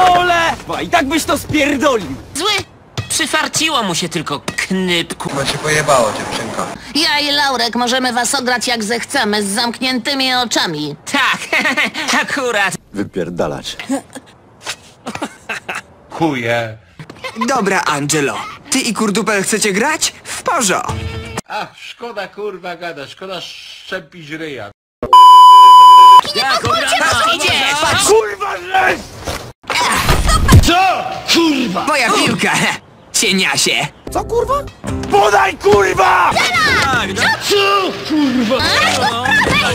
Ja pierdolę! Bo i tak byś to spierdolił! Zły! Przyfarciło mu się tylko knypku. Chyba cię pojebało, dziewczynko. Ja i Laurek możemy was ograć jak zechcemy z zamkniętymi oczami. Tak, akurat. Wypierdalać. Chuje. Dobra, Angelo. Ty i kurdupel chcecie grać? W porzo. Ach, szkoda kurwa gada, szkoda szczepić ryja. Jak obrana, Moja piłka. Cieniasie. Co kurwa? Podaj kurwa! Da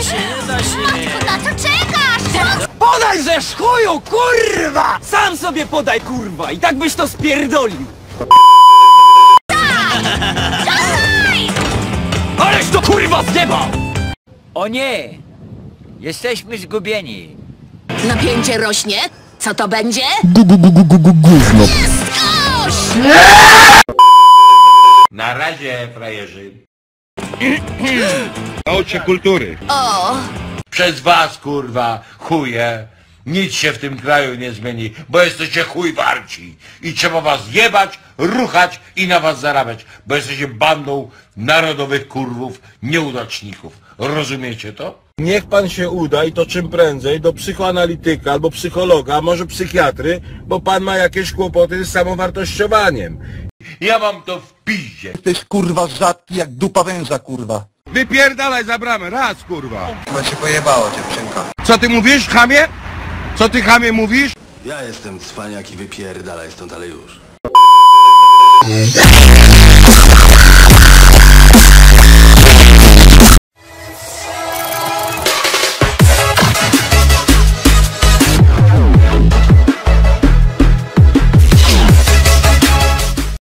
się, da się. Na co czekasz? Podaj żeż chuju, kurwa! Sam sobie podaj kurwa! I tak byś to spierdolił! Aleś to kurwa zjebał! O nie! Jesteśmy zgubieni. Napięcie rośnie? Co to będzie? Jest kosz! Frajerzy. Nauczcie kultury. O, Przez was, kurwa, chuje. Nic się w tym kraju nie zmieni, bo jesteście chuj warci. I trzeba was jebać, ruchać i na was zarabiać, bo jesteście bandą narodowych kurwów, nieudaczników. Rozumiecie to? Niech pan się uda i to czym prędzej do psychoanalityka albo psychologa, a może psychiatry, bo pan ma jakieś kłopoty z samowartościowaniem. Ja mam to w piździe. Jesteś kurwa rzadki jak dupa węża, kurwa. Wypierdalaj za bramę, raz kurwa. Chyba cię pojebało, dziewczynko. Co ty mówisz, chamie? Co ty chamie mówisz? Ja jestem cwaniak i wypierdalaj stąd, ale już.